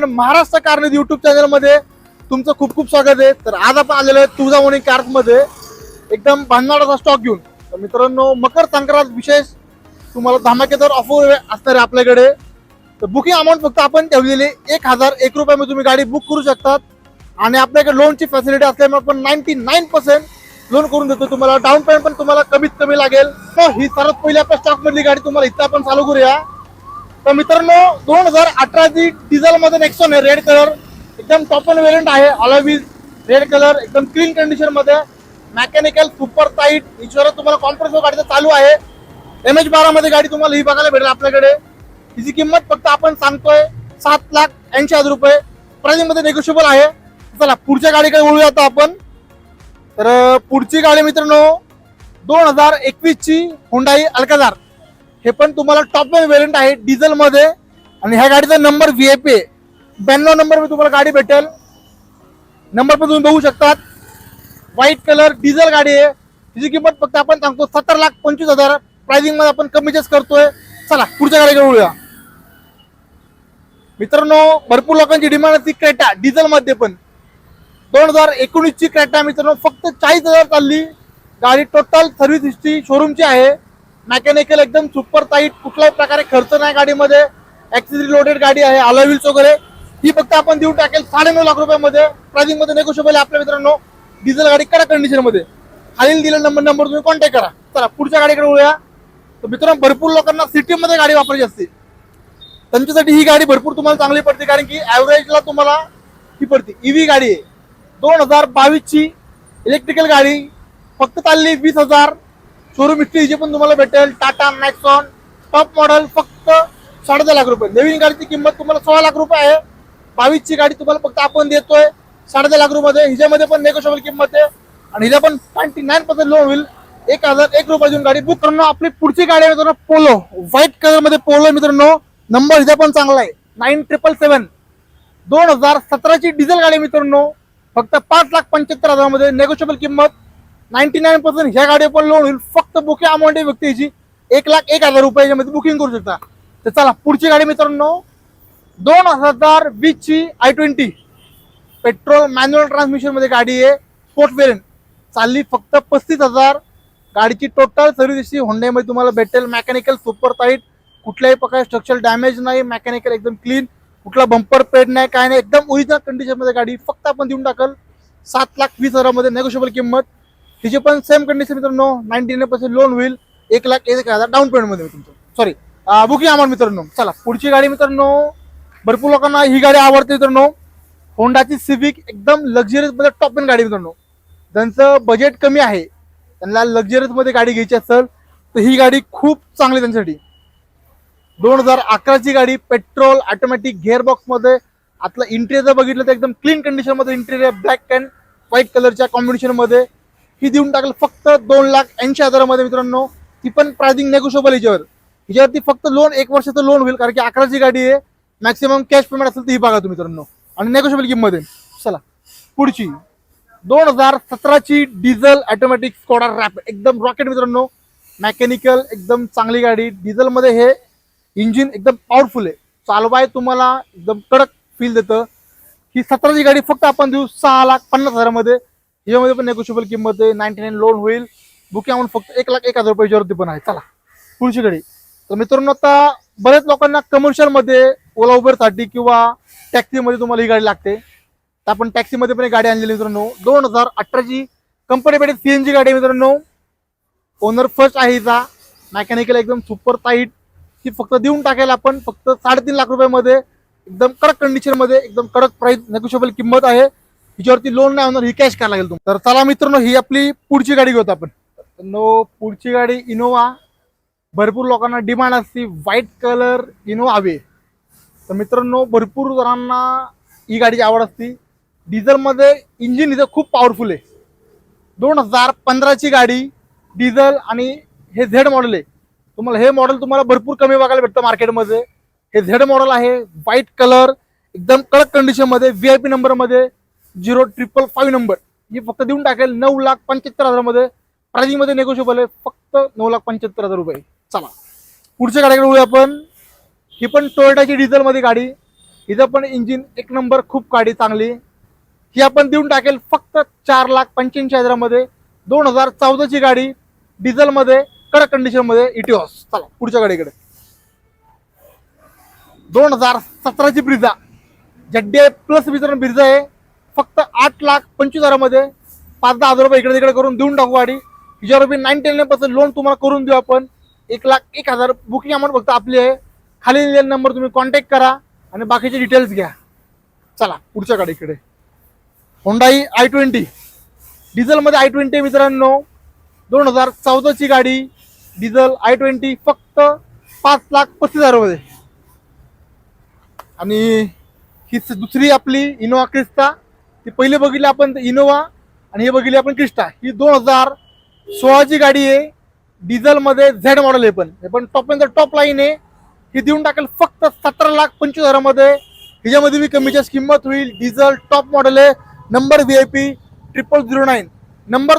आपण महाराष्ट्र कारणी युट्यूब चॅनलमध्ये तुमचं खूप खूप स्वागत आहे. तर आज आपण आलेलो आहे तुळजामणी कार्समध्ये एकदम भन्नाडाचा स्टॉक घेऊन. तर मित्रांनो मकर संक्रांत विशेष तुम्हाला धमाकेदार ऑफर असणार आहे आपल्याकडे. तर बुकिंग अमाऊंट फक्त आपण ठेवलेली एक हजार एक रुपयामध्ये तुम्ही गाडी बुक करू शकतात. आणि आपल्याकडे लोनची फॅसिलिटी असल्यामुळे आपण नाईन्टी नाईन पर्सेंट लोन करून देतो तुम्हाला. डाऊन पेमेंट पण तुम्हाला कमीत कमी लागेल. तर ही सर्वात पहिली आपल्या स्टॉकमधली गाडी तुम्हाला इथं आपण चालू करूया. तर मित्रांनो दोन हजार अठराची डिझेल मध्ये नेक्सॉन आहे रेड कलर एकदम टॉप अँड वेरियंट आहे ऑलॉविज रेड कलर एकदम क्लीन कंडिशनमध्ये. मेकॅनिकल सुपर टाईट इन्शुरन्स तुम्हाला कॉम्प्रेसर गाडीचं चालू आहे. एम एच बारा मध्ये गाडी तुम्हाला ही बघायला भेटेल आपल्याकडे. तिची किंमत फक्त आपण सांगतोय सात लाख ऐंशी हजार रुपये. प्राइसिंगमध्ये नेगोशिएबल आहे. चला पुढच्या गाडीकडे वळूया आता आपण. तर पुढची गाडी मित्रांनो दोन हजार एकवीस ची हुंडाई अल्काझार हे पण तुम्हाला टॉप वेरियंट आहे डिझेल मध्ये आणि ह्या गाडीचा नंबर व्ही आय पी ब्याण्णव नंबर तुम्हाला गाडी भेटेल. नंबर पण तुम्ही बघू शकतात. व्हाईट कलर डिझेल गाडी आहे. तिची किंमत फक्त आपण सांगतो सत्तर लाख पंचवीस हजार. प्राइसिंगमध्ये आपण कमी जास्त करतोय. चला पुढच्या गाडीकडे वळूया मित्रांनो भरपूर लोकांची डिमांड असते क्रेटा डिझेल मध्ये पण. दोन हजार एकोणीस ची क्रेटा मित्रांनो फक्त चाळीस हजार चालली. गाडी टोटल सर्व्हिस हिस्ट्री शोरूमची आहे. मेकॅनिकल एकदम सुपर टाईट कुठल्याही प्रकारे खर्च नाही गाडीमध्ये. ऍक्सेसरी लोडेड गाडी आहे अलाविल्स वगैरे. ही फक्त आपण देऊन टाकेल साडेनऊ लाख रुपयामध्ये. प्राइसिंगमध्ये नेगोशिएबल आपल्या मित्रांनो. डिझेल गाडी कडा कंडिशनमध्ये. खालील दिलेला नंबर नंबर तुम्ही कॉन्टॅक्ट करा. चला पुढच्या गाडीकडे वळूया. तर मित्रांनो भरपूर लोकांना सिटीमध्ये गाडी वापरायची असते. त्यांच्यासाठी ही गाडी भरपूर तुम्हाला चांगली पडते कारण की ऍव्हरेजला तुम्हाला ही पडते. ईव्ही गाडी आहे. दोन हजार बावीसची इलेक्ट्रिकल गाडी. फक्त चालली वीस हजार. शोरूम हिस्ट्री जे पण तुम्हाला भेटेल टाटा नॅक्सॉन टॉप मॉडेल फक्त साडेदहा लाख रुपये. नवीन गाडीची किंमत तुम्हाला सोळा लाख रुपये आहे. बावीसची गाडी तुम्हाला फक्त आपण देतोय. साडेदहा लाख रुपये. हिच्यामध्ये पण नेगोशिएबल किंमत आहे. आणि हिला पण ट्वेंटी नाईन पर्सेंट लोन होईल. एक हजार एक रुपये देऊन गाडी बुक करणं आपली पुढची गाडी आहे मित्रांनो पोलो व्हाईट कलरमध्ये पोलो मित्रांनो. नंबर हिचा पण चांगला आहे. नाईन ट्रिपल सेवन दोन हजार सतराची डिझेल गाडी मित्रांनो. फक्त पाच लाख पंच्याहत्तर हजारामध्ये नेगोशिएबल किंमत. नाईन्टी नाईन पर्सेंट ह्या गाडी पण लोन होईल. फक्त बुकिंग अमाऊंट आहे व्यक्तीची. एक लाख एक हजार रुपयामध्ये बुकिंग करू शकता. तर चला पुढची गाडी मित्रांनो. दोन हजार वीस ची आय ट्वेंटी. पेट्रोल मॅन्युअल ट्रान्समिशनमध्ये गाडी आहे. स्पोर्ट वेरियंट चालली फक्त पस्तीस हजार. गाडीची टोटल सर्व्हिस होंड्यामध्ये तुम्हाला भेटेल. मेकॅनिकल सुपर टाईट कुठल्याही प्रकारे स्ट्रक्चर डॅमेज नाही. मेकॅनिकल एकदम क्लीन कुठला बंपर पेड नाही काय नाही. एकदम ओरिजिनल कंडिशनमध्ये गाडी फक्त आपण देऊन टाकल. सात लाख वीस हजारामध्ये नेगोशिएबल किंमत. तिची पण सेम कंडिशन मित्रांनो. नाईन्टी नाईन पर्सेंट लोन होईल. एक लाख एक हजार डाऊन पेमेंटमध्ये तुमचं. सॉरी बुकिंग अमाऊंट मित्रांनो. चला पुढची गाडी मित्रांनो. भरपूर लोकांना ही गाडी आवडते मित्रांनो. होंडाची सिविक एकदम लक्झरियसमध्ये टॉप एन गाडी मित्रांनो. ज्यांचं बजेट कमी आहे त्यांना लक्झरियसमध्ये गाडी घ्यायची असेल तर ही गाडी खूप चांगली आहे त्यांच्यासाठी. दोन हजार अकराची गाडी पेट्रोल ऑटोमॅटिक गिअरबॉक्समध्ये. आतलं इंटेरियर बघितलं तर एकदम क्लीन कंडिशनमध्ये इंटेरियर ब्लॅक अँड व्हाईट कलरच्या कॉम्बिनेशनमध्ये. ही देऊन टाकलं फक्त दोन लाख ऐंशी हजारामध्ये मित्रांनो. ती पण प्रायझिंग नेगोशिएबल हिच्यावर हिच्यावरती फक्त लोन एक वर्षाचं लोन होईल कारण की अकराची गाडी आहे. मॅक्सिमम कॅश पेमेंट असेल तर ही बघा तुम्ही मित्रांनो. आणि नेगोशिएबल किंमत आहे. चला पुढची. दोन हजार सतराची डिझेल ऑटोमॅटिक स्कोडा रॅप एकदम रॉकेट मित्रांनो. मेकॅनिकल एकदम चांगली गाडी. डिझेलमध्ये हे इंजिन एकदम पॉवरफुल आहे. चालवाय तुम्हाला एकदम कडक फील देतं. ही सतराची गाडी फक्त आपण देऊ सहा लाख पन्नास हजारामध्ये. यामध्ये पण नेगोशिएबल किंमत आहे. नाईन्टी नाईन लोन होईल. बुकिंग अमाऊंट फक्त एक लाख एक हजार रुपयाच्यावरती पण आहे. चला. पुढची गाडी तर मित्रांनो आता बऱ्याच लोकांना कमर्शियलमध्ये ओला उबरसाठी किंवा टॅक्सीमध्ये तुम्हाला ही गाडी लागते. तर आपण टॅक्सीमध्ये पण एक गाडी आणलेली मित्रांनो. दोन हजार अठराची कंपनी भेटेल सीएनजी गाडी मित्रांनो. ओनर फर्स्ट आहे हिचा. मॅकॅनिकल एकदम सुपर टाईट ती फक्त देऊन टाकायला आपण फक्त साडेतीन लाख रुपयामध्ये एकदम कडक कंडिशनमध्ये एकदम कडक प्राईस नेगोशिएबल किंमत आहे. हिच्यावरती लोन नाही होणार ही कॅश करायला लागेल तुम्हाला. तर चला मित्रांनो ही आपली पुढची गाडी घेतो आपण. नो पुढची गाडी इनोवा भरपूर लोकांना डिमांड असते. व्हाईट कलर इनोवा हवे. तर मित्रांनो भरपूर जणांना ही गाडीची आवड असते. डिझेलमध्ये इंजिन इथं खूप पॉवरफुल आहे. दोन हजार पंधराची गाडी डिझेल आणि हे झेड मॉडेल आहे. तुम्हाला हे मॉडेल तुम्हाला भरपूर कमी बघायला भेटतं मार्केटमध्ये हे झेड मॉडेल आहे व्हाईट कलर एकदम कडक कंडिशनमध्ये व्ही आय पी नंबरमध्ये झिरो ट्रिपल फाईव्ह नंबर. ही फक्त देऊन टाकेल नऊ लाख पंच्याहत्तर हजारामध्ये प्राइसिंगमध्ये नेगोशिएबल आहे. फक्त नऊ लाख पंच्याहत्तर हजार रुपये. चला. पुढच्या गाडीकडे वळूया आपण ही पण टोयोटाची डिझेल मध्ये गाडी. हिचं पण इंजिन एक नंबर खूप गाडी चांगली. ही आपण देऊन टाकेल फक्त चार लाख पंच्याऐंशी हजारामध्ये दोन हजार चौदाची गाडी डिझेलमध्ये कडक कंडिशनमध्ये इटिओस चला पुढच्या गाडीकडे. दोन हजार सतराची ब्रिझा जड्डे प्लस वितरण ब्रिझा आहे. फक्त आठ लाख पंचवीस हजारामध्ये पाच दहा हजार रुपये इकडे तिकडे करून देऊन टाकू गाडी. हिच्यावर रुपये नाईन्टी नाईन पर्सेंट लोन तुम्हाला करून देऊ आपण. एक लाख एक हजार बुकिंग अमाऊंट फक्त आपली आहे. खाली दिलेला नंबर तुम्ही कॉन्टॅक्ट करा आणि बाकीचे डिटेल्स घ्या. चला पुढच्या गाडीकडे होंडाई आय ट्वेंटी डिझेलमध्ये आय ट्वेंटी मित्रांनो. दोन हजार चौदाची गाडी. डिझेल आय ट्वेंटी फक्त पाच लाख पस्तीस हजारामध्ये. आणि ही दुसरी आपली इनोवा क्रिस्ता ती पहिले बघितली आपण इनोवा आणि हे बघितली आपण क्रिस्टा. ही दोन हजार सोळाची गाडी आहे. डिझेलमध्ये झेड मॉडेल आहे पण. हे पण टॉप टॉप लाईन आहे. ही देऊन टाकेल फक्त सतरा लाख पंचवीस हजारामध्ये. हिच्यामध्ये बी कमी किंमत होईल. डिझेल टॉप मॉडेल आहे. Number V I P triple zero nine number